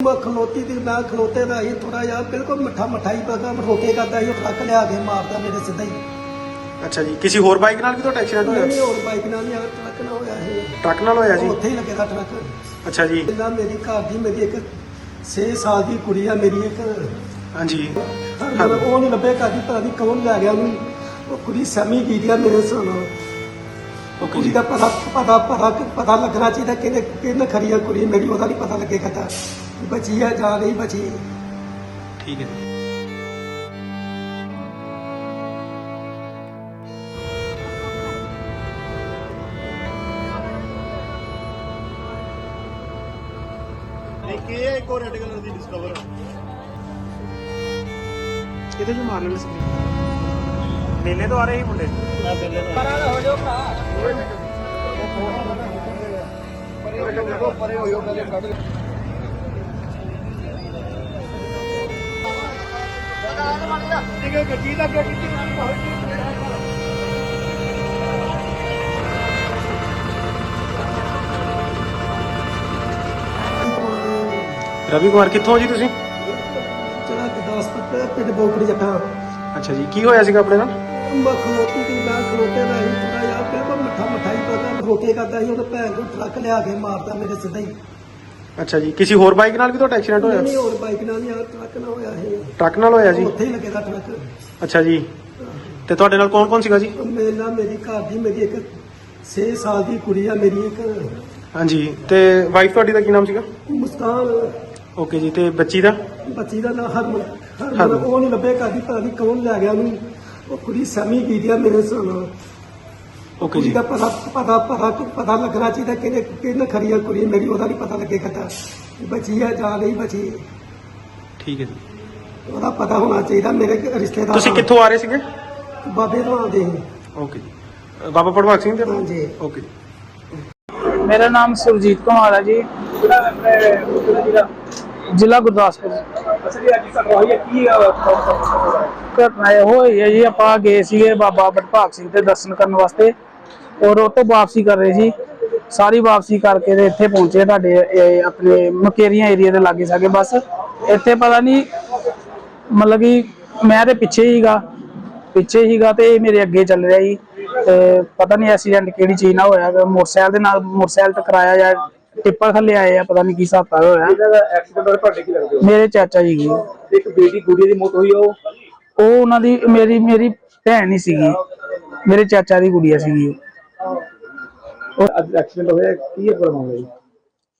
ਮੈਂ ਖਲੋਤੀ ਦੀ ਮੈਂ ਖਲੋਤੇ ਦਾ ਹੀ ਥੋੜਾ ਜਿਹਾ ਬਿਲਕੁਲ ਮੱਠਾ ਮੱਠਾ ਹੀ ਪਤਾ ਰੋਕੇ ਕਰਦਾ ਸੀ ਉਹ ਟਰੱਕ ਲਿਆ ਕੇ ਮਾਰਦਾ ਮੇਰੇ ਸਿੱਧਾ ਹੀ। ਅੱਛਾ ਜੀ ਕਿਸੇ ਹੋਰ ਬਾਈਕ ਨਾਲ ਵੀ ਤੁਹਾਡਾ ਐਕਸੀਡੈਂਟ ਨਹੀਂ ਹੋਇਆ ਹੋਰ ਬਾਈਕ ਨਾਲ ਨਹੀਂ ਆ ਟਰੱਕ ਨਾਲ ਹੋਇਆ ਇਹ। ਟਰੱਕ ਨਾਲ ਹੋਇਆ ਜੀ? ਉੱਥੇ ਹੀ ਲੱਗੇਦਾ ਟਰੱਕ। ਅੱਛਾ ਜੀ। ਪਹਿਲਾਂ ਮੇਰੀ ਘਰ ਦੀ ਮੇਰੀ ਇੱਕ 6 ਸਾਲ ਦੀ ਕੁੜੀ ਆ ਮੇਰੀ ਇੱਕ। ਹਾਂਜੀ। ਉਹ ਨਹੀਂ ਲੱਭੇ ਕਰਦੀ ਪਤਾ ਨਹੀਂ ਕੌਣ ਲੈ ਗਿਆ ਉਹਨੂੰ। ਉਹ ਕੁੜੀ ਸੈਮੀ ਕੀ ਦੀ ਮੇਰੇ ਨਾਲ। ਉਹ ਕੁੜੀ ਦਾ ਪਤਾ ਪਤਾ ਪਤਾ ਲੱਗਣਾ ਚਾਹੀਦਾ ਕਿਹਨੇ ਕਿਹਨੇ ਖਰੀ ਆ ਕੁੜੀ ਮੇਰੀ ਉਹਦਾ ਨਹੀਂ ਪਤਾ ਲੱਗੇਗਾ ਤਾਂ। ਬਚੀ ਆ ਜਾਂ ਨਹੀਂ ਬਚੀ। ਠੀਕ ਹੈ ਇਹ ਹੈ, ਇੱਕ ਹੋਰ ਰੈਡ ਕਲਰ ਦੀ ਡਿਸਕਵਰ ਇਹਦੇ ਜੋ ਮਾਰ ਲੈਣੇ ਸੀ। ਮੇਲੇ ਤੋਂ ਆ ਰਹੇ ਸੀ ਮੁੰਡੇ। ਮੈਂ ਬਿੱਲੇ ਦਾ ਪਰੇ ਹੋਇਓ ਪਹਿਲੇ ਕੱਢ ਠੀਕ ਹੈ ਗੱਡੀ ਦਾ ਗੱਡੀ ਦੀ ਰਵੀ ਕੁਮਾਰ ਕਿੱਥੋਂ ਜੀ ਤੁਸੀਂ? ਚਲਾ ਕਿ 10 ਪੱਤੇ ਪਿੰਡ ਬੋਕੜੀ ਜੱਟਾ ਅੱਛਾ ਜੀ ਕੀ ਹੋਇਆ ਸੀਗਾ ਆਪਣੇ ਨਾਲ? ਮੈਂ ਖਲੋਤੀ ਦੀ ਮੈਂ ਖਲੋਤੇ ਦਾ ਹੀ ਥੋੜਾ ਜਿਹਾ ਬਿਲਕੁਲ ਮੱਠਾ ਮੱਠਾ ਹੀ ਪਤਾ ਰੋਕੇ ਕਰਦਾ ਸੀ ਉਹ ਭੈਣ ਨੂੰ ਟਰੱਕ ਲਿਆ ਕੇ ਮਾਰਦਾ ਮੇਰੇ ਸਿੱਧਾ ਹੀ। ਅੱਛਾ ਜੀ। ਕਿਸੇ ਹੋਰ ਬਾਈਕ ਨਾਲ ਵੀ ਤੁਹਾਡਾ ਐਕਸੀਡੈਂਟ ਹੋਇਆ? ਨਹੀਂ ਹੋਰ ਬਾਈਕ ਨਾਲ ਨਹੀਂ ਆ ਟਰੱਕ ਨਾਲ ਹੋਇਆ ਇਹ। ਟਰੱਕ ਨਾਲ ਹੋਇਆ ਜੀ? ਉੱਥੇ ਹੀ ਲੱਗੇਦਾ ਟਰੱਕ ਅੱਛਾ ਜੀ। ਤੇ ਤੁਹਾਡੇ ਨਾਲ ਕੌਣ ਕੌਣ ਸੀਗਾ ਜੀ? ਮੇਰੇ ਨਾਲ ਮੇਰੀ ਘਰ ਦੀ ਮੇਰੀ ਇੱਕ 6 ਸਾਲ ਦੀ ਕੁੜੀ ਆ ਮੇਰੀ ਇੱਕ ਹਾਂਜੀ। ਤੇ ਵਾਈਫ ਤੁਹਾਡੀ ਦਾ ਕੀ ਨਾਮ ਸੀਗਾ? ਮੁਸਕਾਨ। ਓਕੇ ਜੀ ਤੇ ਬੱਚੀ ਦਾ? ਬੱਚੀ ਦਾ ਨਾਮ ਹਰਮਨ। ਹਰਮਨ। ਉਹ ਨਹੀਂ ਲੱਭੇ ਕਰਦੀ ਪਤਾ ਨਹੀਂ ਕੌਣ ਲੈ ਗਿਆ ਉਹਨੂੰ। ਉਹ ਕੁੜੀ ਸੈਮੀ ਕੀ ਦੀ ਮੇਰੇ ਨਾਲ। ਓਕੇ ਜੀ। ਦਾ ਪਤਾ ਪਤਾ ਪਤਾ ਪਤਾ ਲੱਗਣਾ ਚਾਹੀਦਾ ਕਿਹਨੇ ਕਿਹਨੇ ਖਰੀ ਆ ਕੁੜੀ ਮੇਰੀ ਉਹਦਾ ਨਹੀਂ ਪਤਾ ਲੱਗੇਗਾ ਤਾਂ ਬਚੀ ਆ ਜਾਂ ਨਹੀਂ ਬਚੀ। ਠੀਕ ਹੈ ਜੀ। ਉਹਦਾ ਪਤਾ ਹੋਣਾ ਚਾਹੀਦਾ ਮੇਰੇ ਕ- ਰਿਸ਼ਤੇਦਾਰ ਤੁਸੀਂ ਕਿੱਥੋਂ ਆ ਰਹੇ ਸੀਗੇ? ਬਾਬੇ ਤੋਂ ਆਉਂਦੇ ਸੀ। ਓਕੇ ਜੀ। ਬਾਬਾ ਪੜਵਾਕ ਸਿੰਘ ਦੇ ਹਾਂਜੀ। ਓਕੇ ਜੀ। ਮੇਰਾ ਨਾਮ ਸੁਰਜੀਤ ਕੁਮਾਰ ਹੈ ਜੀ। ਜ਼ਿਲ੍ਹਾ ਗੁਰਦਾਸਪੁਰ। ਘਟਨਾ ਇਹ ਹੋਈ ਹੈ ਜੀ ਆਪਾਂ ਗਏ ਸੀਗੇ ਬਾਬਾ ਬਟਭਾਗ ਸਿੰਘ ਦੇ ਦਰਸ਼ਨ ਕਰਨ ਵਾਸਤੇ। ਔਰ ਉਹ ਤੋਂ ਵਾਪਸੀ ਕਰ ਰਹੇ ਸੀ। ਸਾਰੀ ਵਾਪਸੀ ਕਰਕੇ ਤੇ ਇੱਥੇ ਪਹੁੰਚੇ ਤੁਹਾਡੇ ਆਪਣੇ ਮਕੇਰੀਆਂ ਏਰੀਆ ਦੇ ਲਾਗੇ ਸਾਗੇ। ਬਸ ਇੱਥੇ ਪਤਾ ਨਹੀਂ ਮਤਲਬ ਕਿ ਮੈਂ ਤੇ ਪਿੱਛੇ ਹੀਗਾ ਪਿੱਛੇ ਹੀਗਾ ਤੇ ਇਹ ਮੇਰੇ ਅੱਗੇ ਚੱਲ ਰਿਹਾ ਸੀ। ਤੇ ਪਤਾ ਨਹੀਂ ਐਕਸੀਡੈਂਟ ਕਿਹੜੀ ਚੀਜ਼ ਨਾਲ ਹੋਇਆ। ਮੋਟਰਸਾਈਕਲ ਦੇ ਨਾਲ ਮੋਟਰਸਾਈਕਲ ਟਕਰਾਇਆ ਜਾਂ ਟਿੱਪਰ ਥੱਲੇ ਆਏ ਆ ਪਤਾ ਨਹੀਂ ਕੀ ਹਿਸਾਬ ਕਿਤਾਬ ਹੋਇਆ। ਇਹਦਾ ਐਕਸੀਡੈਂਟ ਹੋਇਆ ਤੁਹਾਡੇ ਕੀ ਲੱਗਦੇ ਮੇਰੇ ਚਾਚਾ ਜੀ ਕੀ ਇੱਕ ਬੇਟੀ ਗੁੜੀ ਦੀ ਮੌਤ ਹੋਈ ਆ ਉਹ? ਉਹ ਉਹਨਾਂ ਦੀ ਮੇਰੀ ਮੇਰੀ ਭੈਣ ਹੀ ਸੀਗੀ। ਮੇਰੇ ਚਾਚਾ ਦੀ ਗੁੜੀਆ ਸੀਗੀ ਉਹ ਅੱਜ ਐਕਸੀਡੈਂਟ ਹੋਇਆ, ਕੀ ਹੈ ਮਾਮਲਾ ਜੀ?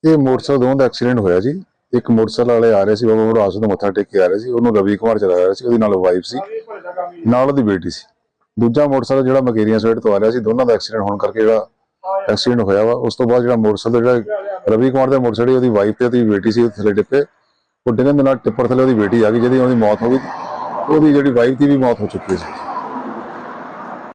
ਇਹ ਮੋਟਰਸਾਈਕਲ ਦੋਵਾਂ ਦਾ ਐਕਸੀਡੈਂਟ ਹੋਇਆ ਜੀ। ਇੱਕ ਮੋਟਰਸਾਈਕਲ ਵਾਲੇ ਆ ਰਹੇ ਸੀ, ਬਾਬਾ ਮੋਰਾਸ ਤੋਂ ਮੱਥਾ ਟੇਕ ਕੇ ਆ ਰਹੇ ਸੀ। ਉਹਨੂੰ ਰਵੀ ਕੁਮਾਰ ਚਲਾ ਰਿਹਾ ਸੀ, ਉਹਦੀ ਨਾਲ ਵਾਈਫ ਸੀ। ਨਾਲ ਉਹਦੀ ਬੇਟੀ ਸੀ। ਦੂਜਾ ਮੋਟਰਸਾਈਕਲ ਜਿਹੜਾ ਮਕੇਰੀਆਂ ਸਾਈਡ ਤੋਂ ਆ ਰਿਹਾ ਸੀ, ਦੋਨਾਂ ਦਾ ਐਕਸੀਡੈਂਟ ਹੋਣ ਕਰਕੇ ਜਿਹੜਾ ਐਕਸੀਡੈਂਟ ਹੋਇਆ ਵਾ, ਉਸ ਤੋਂ ਬਾਅਦ ਜਿਹੜਾ ਮੋਟਰਸਾਈਕਲ ਜਿਹੜਾ ਰਵੀ ਕੁਮਾਰ ਦਾ ਮੋਟਰਸਾਈਕਲ ਉਹਦੀ ਵਾਈਫ ਤੇ ਉਹਦੀ ਬੇਟੀ ਸੀ ਥੱਲੇ ਡਿੱਪੇ। ਉਹ ਡਿੱਗਣ ਦੇ ਨਾਲ ਟਿੱਪਰ ਥੱਲੇ ਉਹਦੀ ਬੇਟੀ ਆ ਗਈ, ਜਿਹਦੀ ਉਹਦੀ ਮੌਤ ਹੋ ਗਈ। ਉਹਦੀ ਜਿਹੜੀ ਵਾਈਫ ਦੀ ਵੀ ਮੌਤ ਹੋ ਚੁੱਕੀ ਸੀ।